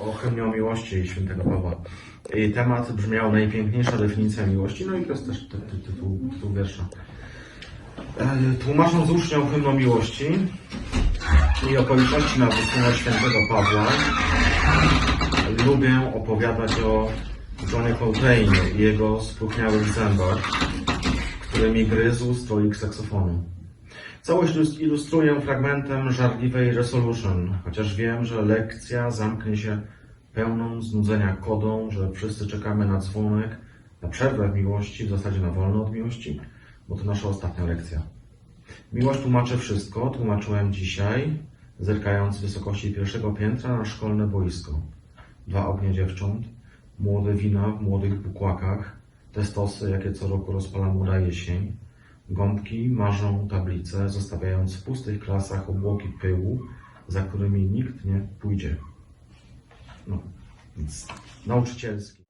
o hymnie o miłości świętego Pawła. I temat brzmiał najpiękniejsza definicja miłości, no i to jest też ty, ty, tytuł, tytuł wiersza. E, Tłumacząc uczniom hymn o miłości i okoliczności nawrócenia świętego Pawła, lubię opowiadać o Johnie Coltrane i jego spróchniałych zębach, którymi gryzł stroik saksofonu. Całość ilus- ilustruję fragmentem żarliwej Resolution, chociaż wiem, że lekcja zamknie się pełną znudzenia kodą, że wszyscy czekamy na dzwonek, na przerwę w miłości, w zasadzie na wolno od miłości, bo to nasza ostatnia lekcja. Miłość tłumaczy wszystko, tłumaczyłem dzisiaj, zerkając z wysokości pierwszego piętra na szkolne boisko. Dwa ognie dziewcząt, młode wina w młodych bukłakach, te stosy, jakie co roku rozpala młoda jesień, Gąbki marzą tablice, zostawiając w pustych klasach obłoki pyłu, za którymi nikt nie pójdzie. No, więc nauczycielski.